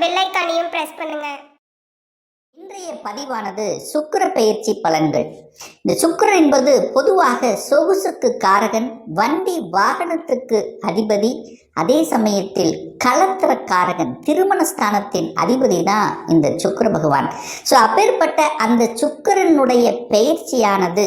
Bell ஐக்கானையும் press பண்ணுங்க. இன்றைய பதிவானது சுக்கிர பயிற்சி பலன்கள். இந்த சுக்கிரன் என்பது பொதுவாக சொகுசுக்கு காரகன் வண்டி வாகனத்துக்கு அதிபதி அதே சமயத்தில் கலத்திர காரகன் திருமண ஸ்தானத்தின் அதிபதி தான் இந்த சுக்கர பகவான். ஸோ அப்பேற்பட்ட அந்த சுக்கிரனுடைய பயிற்சியானது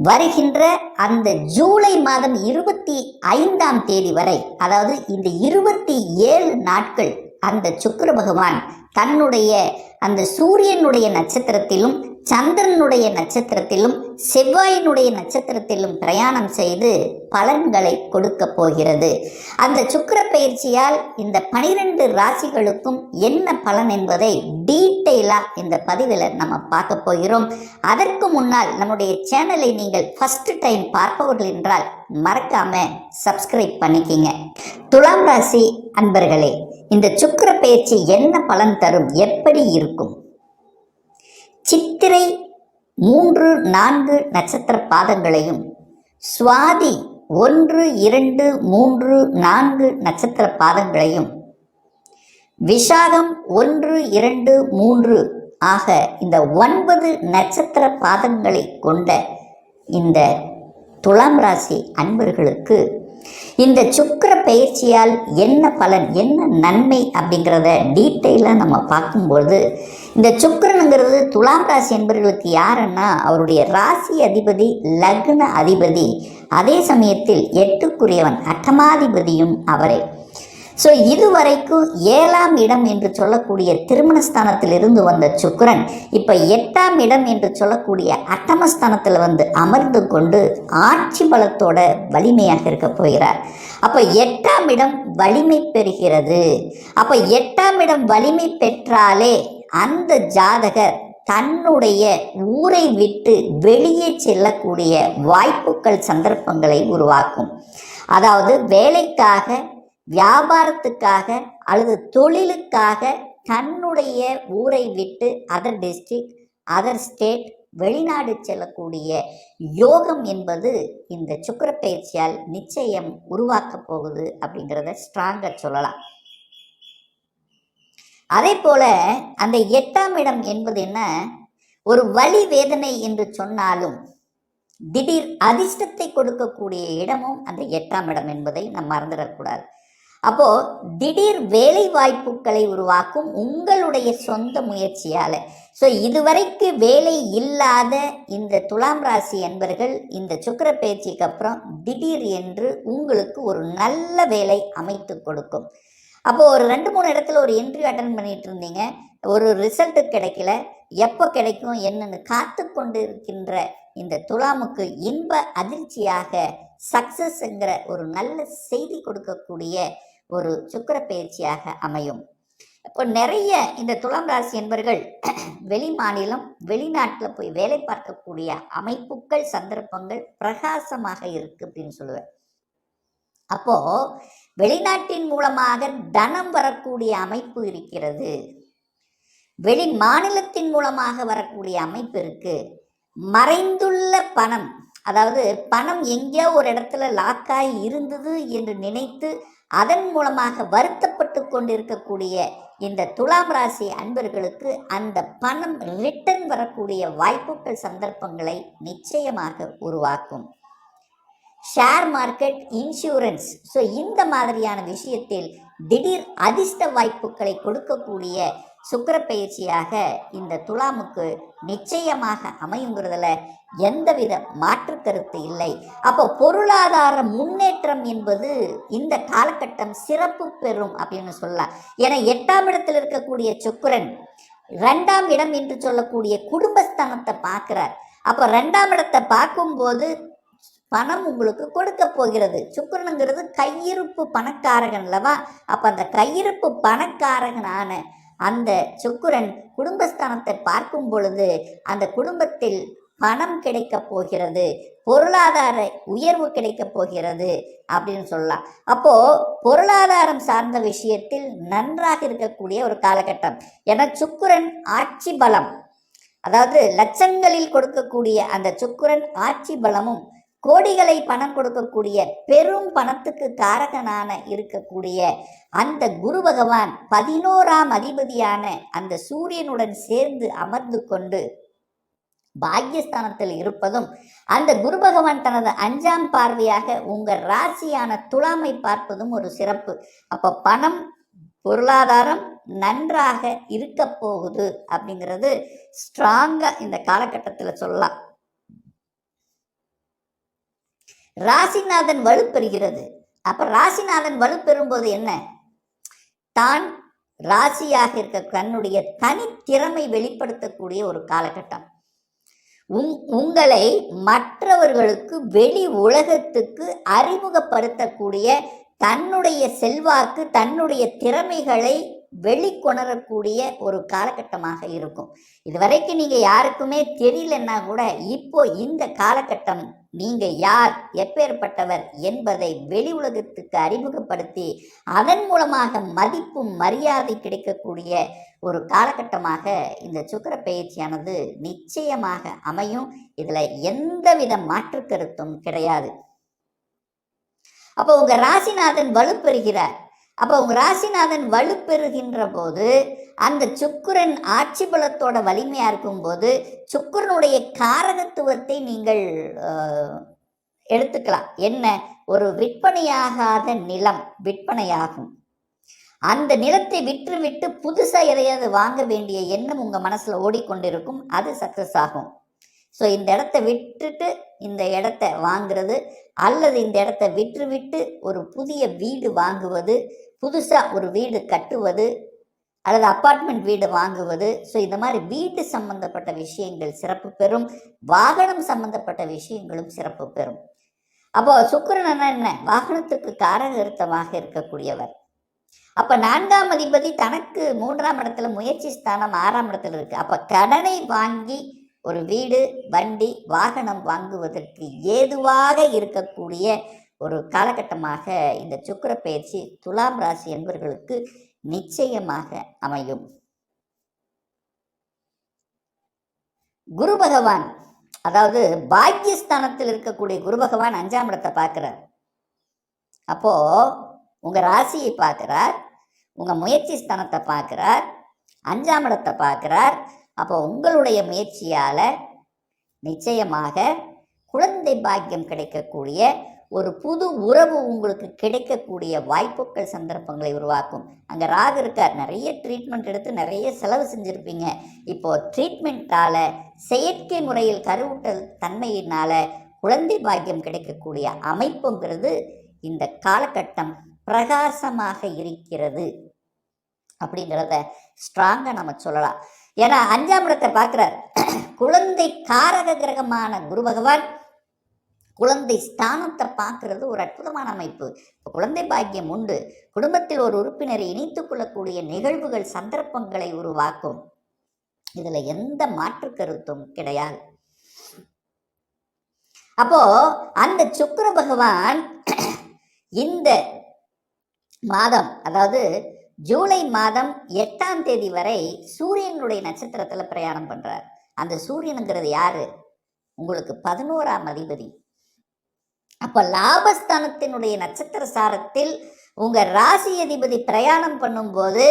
வருகின்ற அந்த ஜூலை மாதம் இருபத்தி ஐந்தாம் தேதி வரை அதாவது இந்த இருபத்தி ஏழு நாட்கள் அந்த சுக்கர பகவான் தன்னுடைய அந்த சூரியனுடைய நட்சத்திரத்திலும் சந்திரனுடைய நட்சத்திரத்திலும் செவ்வாயினுடைய நட்சத்திரத்திலும் பிரயாணம் செய்து பலன்களை கொடுக்க போகிறது. அந்த சுக்கிர பயிற்சியால் இந்த பனிரெண்டு ராசிகளுக்கும் என்ன பலன் என்பதை டீட்டெயிலாக இந்த பதிவில் நம்ம பார்க்க போகிறோம். அதற்கு முன்னால் நம்முடைய சேனலை நீங்கள் ஃபஸ்ட்டு டைம் பார்ப்பவர்கள் என்றால் மறக்காம சப்ஸ்கிரைப் பண்ணிக்கிங்க. துலாம் ராசி அன்பர்களே இந்த சுக்கர பயிற்சி என்ன பலன் தரும்? எப்படி இருக்கும்? சித்திரை மூன்று நான்கு நட்சத்திர பாதங்களையும் சுவாதி ஒன்று இரண்டு மூன்று நான்கு நட்சத்திர பாதங்களையும் விஷாகம் ஒன்று இரண்டு மூன்று ஆக இந்த ஒன்பது நட்சத்திர பாதங்களை கொண்ட இந்த துலாம் ராசி அன்பர்களுக்கு இந்த சுக்கர பயிற்சியால் என்ன பலன் என்ன நன்மை அப்படிங்கிறத டீட்டெயிலாக நம்ம பார்க்கும்போது இந்த சுக்கரனுங்கிறது துலாம் ராசி என்பவர்களுக்கு யாருன்னா அவருடைய ராசி அதிபதி லக்ன அதிபதி. அதே சமயத்தில் எட்டுக்குரியவன் அட்டமாதிபதியும் அவரே. ஸோ இதுவரைக்கும் ஏழாம் இடம் என்று சொல்லக்கூடிய திருமணஸ்தானத்திலிருந்து வந்த சுக்கரன் இப்போ எட்டாம் இடம் என்று சொல்லக்கூடிய அட்டமஸ்தானத்தில் வந்து அமர்ந்து கொண்டு ஆட்சி பலத்தோட வலிமையாக இருக்க போகிறார். அப்போ எட்டாம் இடம் வலிமை பெறுகிறது. அப்போ எட்டாம் இடம் வலிமை பெற்றாலே அந்த ஜாதகர் தன்னுடைய ஊரை விட்டு வெளியே செல்லக்கூடிய வாய்ப்புகள் சந்தர்ப்பங்களை உருவாக்கும். அதாவது வேலைக்காக வியாபாரத்துக்காக அல்லது தொழிலுக்காக தன்னுடைய ஊரை விட்டு அதர் டிஸ்ட்ரிக்ட் அதர் ஸ்டேட் வெளிநாடு செல்லக்கூடிய யோகம் என்பது இந்த சுக்கர பயிற்சியால் நிச்சயம் உருவாக்க போகுது அப்படிங்கிறத ஸ்ட்ராங்காக சொல்லலாம். அதே போல அந்த எட்டாம் இடம் என்பது என்ன? ஒரு வலி வேதனை என்று சொன்னாலும் திடீர் அதிர்ஷ்டத்தை கொடுக்கக்கூடிய இடமும் அந்த எட்டாம் இடம் என்பதை நாம் மறந்துடக்கூடாது. அப்போ திடீர் வேலை வாய்ப்புகளை உருவாக்கும் உங்களுடைய சொந்த முயற்சியால. ஸோ இதுவரைக்கு வேலை இல்லாத இந்த துலாம் ராசி என்பர்கள் இந்த சுக்கிர பயிற்சிக்கு அப்புறம் திடீர் என்று உங்களுக்கு ஒரு நல்ல வேலை அமைத்து கொடுக்கும். அப்போது ஒரு ரெண்டு மூணு இடத்துல ஒரு இன்டர்வியூ அட்டன் பண்ணிட்டு இருந்தீங்க. ஒரு ரிசல்ட் கிடைக்கல. எப்போ கிடைக்கும் என்னன்னு காத்து கொண்டு இருக்கின்ற இந்த துலாமுக்கு இன்ப அதிர்ச்சியாக சக்சஸ்ங்கிற ஒரு நல்ல செய்தி கொடுக்கக்கூடிய ஒரு சுக்கிர பயிற்சியாக அமையும். இப்போ நிறைய இந்த துலாம் ராசி என்பர்கள் வெளி மாநிலம் வெளிநாட்டில் போய் வேலை பார்க்கக்கூடிய அமைப்புகள் சந்தர்ப்பங்கள் பிரகாசமாக இருக்கு அப்படின்னு சொல்லுவேன். அப்போ வெளிநாட்டின் மூலமாக தனம் வரக்கூடிய அமைப்பு இருக்கிறது. வெளி மாநிலத்தின் மூலமாக வரக்கூடிய அமைப்பு இருக்கு. மறைந்துள்ள பணம் அதாவது பணம் எங்கேயோ ஒரு இடத்துல லாக்காகி இருந்தது என்று நினைத்து அதன் மூலமாக வருத்தப்பட்டு கொண்டிருக்கக்கூடிய இந்த துலாம் ராசி அன்பர்களுக்கு அந்த பணம் ரிட்டர்ன் வரக்கூடிய வாய்ப்புகள் சந்தர்ப்பங்களை நிச்சயமாக உருவாக்கும். ஷேர் மார்க்கெட் இன்சூரன்ஸ் ஸோ இந்த மாதிரியான விஷயத்தில் திடீர் அதிர்ஷ்ட வாய்ப்புகளை கொடுக்கக்கூடிய சுக்கிர பயிற்சியாக இந்த துலாமுக்கு நிச்சயமாக அமையுங்கிறதுல எந்தவித மாற்று கருத்து இல்லை. அப்போ பொருளாதார முன்னேற்றம் என்பது இந்த காலகட்டம் சிறப்பு பெறும் அப்படின்னு சொல்லலாம். ஏன்னா எட்டாம் இடத்தில் இருக்கக்கூடிய சுக்கரன் ரெண்டாம் இடம் என்று சொல்லக்கூடிய குடும்பஸ்தானத்தை பார்க்கிறார். அப்போ ரெண்டாம் இடத்தை பார்க்கும்போது பணம் உங்களுக்கு கொடுக்க போகிறது. சுக்கரனுங்கிறது கையிருப்பு பணக்காரகன் அல்லவா? அப்போ அந்த கையிருப்பு பணக்காரகனான அந்த சுக்கிரன் குடும்பஸ்தானத்தை பார்க்கும் பொழுது அந்த குடும்பத்தில் பணம் கிடைக்கப் போகிறது பொருளாதார உயர்வு கிடைக்கப் போகிறது அப்படின்னு சொல்லலாம். அப்போ பொருளாதாரம் சார்ந்த விஷயத்தில் நன்றாக இருக்கக்கூடிய ஒரு காலகட்டம். ஏன்னா சுக்குரன் ஆட்சி பலம். அதாவது லட்சங்களில் கொடுக்கக்கூடிய அந்த சுக்குரன் ஆட்சி பலமும் கோடிகளை பணம் கொடுக்கக்கூடிய பெரும் பணத்துக்கு காரகனான இருக்கக்கூடிய அந்த குரு பகவான் பதினோராம் அதிபதியான அந்த சூரியனுடன் சேர்ந்து அமர்ந்து கொண்டு பாக்யஸ்தானத்தில் இருப்பதும் அந்த குரு பகவான் தனது அஞ்சாம் பார்வையாக உங்கள் ராசியான துலாமை பார்ப்பதும் ஒரு சிறப்பு. அப்போ பணம் பொருளாதாரம் நன்றாக இருக்க போகுது அப்படிங்கிறது ஸ்ட்ராங்காக இந்த காலகட்டத்தில் சொல்லலாம். ராசிநாதன் வலுப்பெறுகிறது அப்ப ராசிநாதன் வலுப்பெறும்போது என்ன? தான் ராசியாக இருக்க தன்னுடைய தனித்திறமை வெளிப்படுத்தக்கூடிய ஒரு காலகட்டம். உங் உங்களை மற்றவர்களுக்கு வெளி உலகத்துக்கு அறிமுகப்படுத்தக்கூடிய தன்னுடைய செல்வாக்கு தன்னுடைய திறமைகளை வெளிக்கொணரக்கூடிய ஒரு காலகட்டமாக இருக்கும். இதுவரைக்கும் நீங்கள் யாருக்குமே தெரியலன்னா கூட இப்போ இந்த காலகட்டம் நீங்கள் யார் எப்பேற்பட்டவர் என்பதை வெளி உலகத்துக்கு அறிமுகப்படுத்தி அதன் மூலமாக மதிப்பும் மரியாதை கிடைக்கக்கூடிய ஒரு காலகட்டமாக இந்த சுக்கர பயிற்சியானது நிச்சயமாக அமையும். இதில் எந்தவித மாற்று கருத்தும் கிடையாது. அப்போ உங்கள் ராசிநாதன் வலுப்பெறுகிறார். அப்போ உங்கள் ராசிநாதன் வலுப்பெறுகின்ற போது அந்த சுக்குரன் ஆட்சி பலத்தோட வலிமையாக இருக்கும்போது சுக்கிரனுடைய காரகத்துவத்தை நீங்கள் எடுத்துக்கலாம். என்ன? ஒரு விற்பனையாகாத நிலம் விற்பனையாகும். அந்த நிலத்தை விற்று விட்டு புதுசாக எதையாவது வாங்க வேண்டிய எண்ணம் உங்கள் மனசில் ஓடிக்கொண்டிருக்கும். அது சக்ஸஸ் ஆகும். ஸோ இந்த இடத்த விட்டுட்டு இந்த இடத்த வாங்குறது அல்லது இந்த இடத்த விற்றுவிட்டு ஒரு புதிய வீடு வாங்குவது புதுசாக ஒரு வீடு கட்டுவது அல்லது அப்பார்ட்மெண்ட் வீடு வாங்குவது. ஸோ இந்த மாதிரி வீட்டு சம்பந்தப்பட்ட விஷயங்கள் சிறப்பு பெறும். வாகனம் சம்பந்தப்பட்ட விஷயங்களும் சிறப்பு பெறும். அப்போ சுக்கரன் என்ன? வாகனத்துக்கு காரகருத்தமாக இருக்கக்கூடியவர். அப்ப நான்காம் அதிபதி தனக்கு மூன்றாம் இடத்துல முயற்சி ஸ்தானம் ஆறாம் இடத்துல இருக்கு. அப்ப கடனை வாங்கி ஒரு வீடு வண்டி வாகனம் வாங்குவதற்கு ஏதுவாக இருக்கக்கூடிய ஒரு காலகட்டமாக இந்த சுக்கர பயிற்சி துலாம் ராசி என்பவர்களுக்கு நிச்சயமாக அமையும். குரு பகவான் அதாவது பாக்கியஸ்தானத்தில் இருக்கக்கூடிய குரு பகவான் அஞ்சாம் இடத்தை பார்க்கிறார். அப்போ உங்க ராசியை பார்க்கிறார் உங்க முயற்சி ஸ்தானத்தை பார்க்கிறார் அஞ்சாம் இடத்தை பார்க்கிறார் அப்போ உங்களுடைய முயற்சியால் நிச்சயமாக குழந்தை பாக்கியம் கிடைக்கக்கூடிய ஒரு புது உறவு உங்களுக்கு கிடைக்கக்கூடிய வாய்ப்புகள் சந்தர்ப்பங்களை உருவாக்கும். அங்கே ராகு இருக்கார். நிறைய ட்ரீட்மெண்ட் எடுத்து நிறைய செலவு செஞ்சுருப்பீங்க. இப்போது ட்ரீட்மெண்ட்டால் செயற்கை முறையில் கருவூட்டல் தன்மையினால் குழந்தை பாக்கியம் கிடைக்கக்கூடிய அமைப்புங்கிறது இந்த காலகட்டம் பிரகாசமாக இருக்கிறது. அப்படிங்கிறத ஸ்ட்ராங்காக நம்ம சொல்லலாம். ஏன்னா அஞ்சாம் இடத்தை பார்க்குறார். குழந்தை காரக கிரகமான குரு பகவான் குழந்தை ஸ்தானத்தை பார்க்கறது ஒரு அற்புதமான அமைப்பு. இப்போ குழந்தை பாக்கியம் உண்டு. குடும்பத்தில் ஒரு உறுப்பினரை இணைத்துக் கொள்ளக்கூடிய நிகழ்வுகள் சந்தர்ப்பங்களை உருவாக்கும். இதில் எந்த மாற்று கருத்தும் கிடையாது. அப்போ அந்த சுக்கர பகவான் இந்த மாதம் அதாவது ஜூலை மாதம் எட்டாம் தேதி வரை சூரியனுடைய நட்சத்திரத்தில் பிரயாணம் பண்ணுறார் அந்த சூரியனுங்கிறது யாரு? உங்களுக்கு பதினோராம் அதிபதி. அப்போ லாபஸ்தானத்தினுடைய நட்சத்திர சாரத்தில் உங்கள் ராசி அதிபதி பிரயாணம் பண்ணும்போது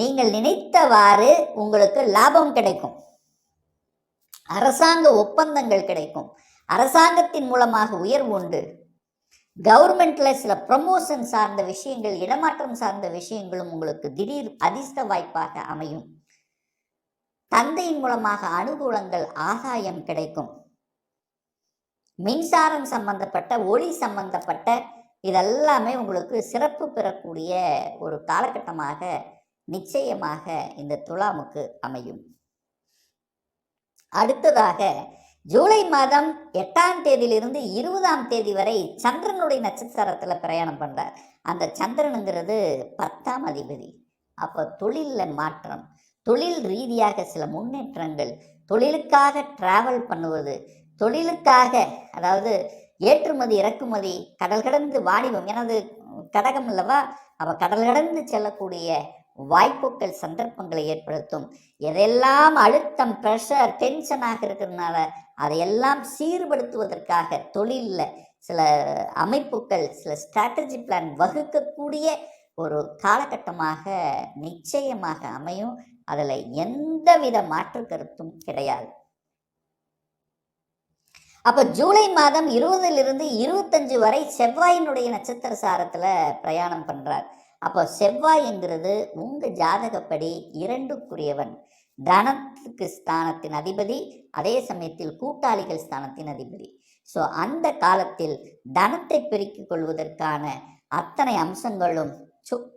நீங்கள் நினைத்தவாறு உங்களுக்கு லாபம் கிடைக்கும். அரசாங்க ஒப்பந்தங்கள் கிடைக்கும். அரசாங்கத்தின் மூலமாக உயர்வு உண்டு. கவர்மெண்ட்ல சில ப்ரமோஷன் சார்ந்த விஷயங்கள் இடமாற்றம் சார்ந்த விஷயங்களும் உங்களுக்கு திடீர் அதிர்ஷ்ட வாய்ப்பாக அமையும். தந்தையின் மூலமாக அனுகூலங்கள் ஆதாயம் கிடைக்கும். மின்சாரம் சம்பந்தப்பட்ட ஒளி சம்பந்தப்பட்ட இதெல்லாமே உங்களுக்கு சிறப்பு பெறக்கூடிய ஒரு காலகட்டமாக நிச்சயமாக இந்த துலாமுக்கு அமையும். அடுத்ததாக ஜூலை மாதம் எட்டாம் தேதியிலிருந்து இருபதாம் தேதி வரை சந்திரனுடைய நட்சத்திரத்தில் பிரயாணம் பண்ணுறார் அந்த சந்திரனுங்கிறது பத்தாம் அதிபதி. அப்போ தொழிலில் மாற்றம் தொழில் ரீதியாக சில முன்னேற்றங்கள் தொழிலுக்காக டிராவல் பண்ணுவது தொழிலுக்காக அதாவது ஏற்றுமதி இறக்குமதி கடல் கடந்து வாணிபம் எனது கடகம் அல்லவா? அவள் கடல் கடந்து செல்லக்கூடிய வாய்ப்புகள் சந்தர்ப்பங்களை ஏற்படுத்தும். எதெல்லாம் அழுத்தம் ப்ரெஷர் டென்ஷனாக இருக்கிறதுனால அதையெல்லாம் சீர்படுத்துவதற்காக தொழிலில் சில அமைப்புகள் சில ஸ்ட்ராட்டஜி பிளான் வகுக்கக்கூடிய ஒரு காலகட்டமாக நிச்சயமாக அமையும். அதில் எந்தவித மாற்று கருத்தும் கிடையாது. அப்போ ஜூலை மாதம் இருபதிலிருந்து இருபத்தஞ்சு வரை செவ்வாயினுடைய நட்சத்திர சாரத்தில் பிரயாணம் பண்ணுறார் அப்போ செவ்வாய்ங்கிறது உங்கள் ஜாதகப்படி இரண்டுக்குரியவன். தனத்துக்கு ஸ்தானத்தின் அதிபதி அதே சமயத்தில் கூட்டாளிகள் ஸ்தானத்தின் அதிபதி. ஸோ அந்த காலத்தில் தனத்தை பெருக்கிக் கொள்வதற்கான அத்தனை அம்சங்களும்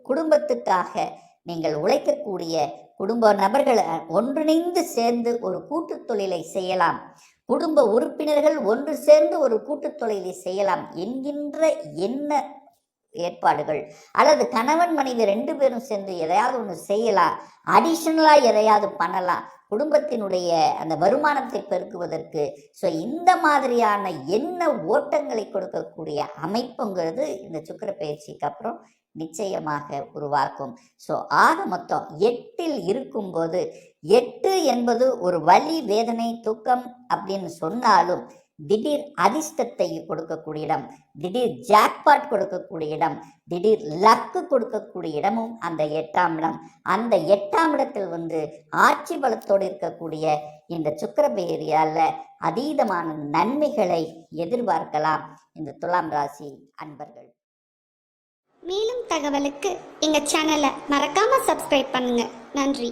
குடும்பத்துக்காக நீங்கள் உழைக்கக்கூடிய குடும்ப நபர்கள் ஒன்றிணைந்து சேர்ந்து ஒரு கூட்டுத் தொழிலை செய்யலாம். குடும்ப உறுப்பினர்கள் ஒன்று சேர்ந்து ஒரு கூட்டுத் தொழிலை செய்யலாம் என்கின்ற என்ன ஏற்பாடுகள். அல்லது கணவன் மனைவி ரெண்டு பேரும் சேர்ந்து எதையாவது ஒன்று செய்யலாம். அடிஷனலாக எதையாவது பண்ணலாம். குடும்பத்தினுடைய அந்த வருமானத்தை பெருக்குவதற்கு. ஸோ இந்த மாதிரியான என்ன ஓட்டங்களை கொடுக்கக்கூடிய அமைப்புங்கிறது இந்த சுக்கிர பயிற்சிக்கு அப்புறம் நிச்சயமாக உருவாக்கும். ஸோ ஆக மொத்தம் எட்டில் இருக்கும்போது எட்டு என்பது ஒரு வலி வேதனை தூக்கம் அப்படின்னு சொன்னாலும் திடீர் அதிர்ஷ்டத்தை கொடுக்கக்கூடிய இடம் திடீர் ஜாக்பாட் கொடுக்கக்கூடிய இடம் திடீர் லக்கு கொடுக்கக்கூடிய இடமும் அந்த எட்டாம் இடம். அந்த எட்டாம் இடத்தில் வந்து ஆட்சி பலத்தோடு இருக்கக்கூடிய இந்த சுக்கரபேரியால அதீதமான நன்மைகளை எதிர்பார்க்கலாம். இந்த துலாம் ராசி அன்பர்கள். மேலும் தகவலுக்கு எங்கள் சேனலை மறக்காமல் சப்ஸ்கிரைப் பண்ணுங்கள் நன்றி.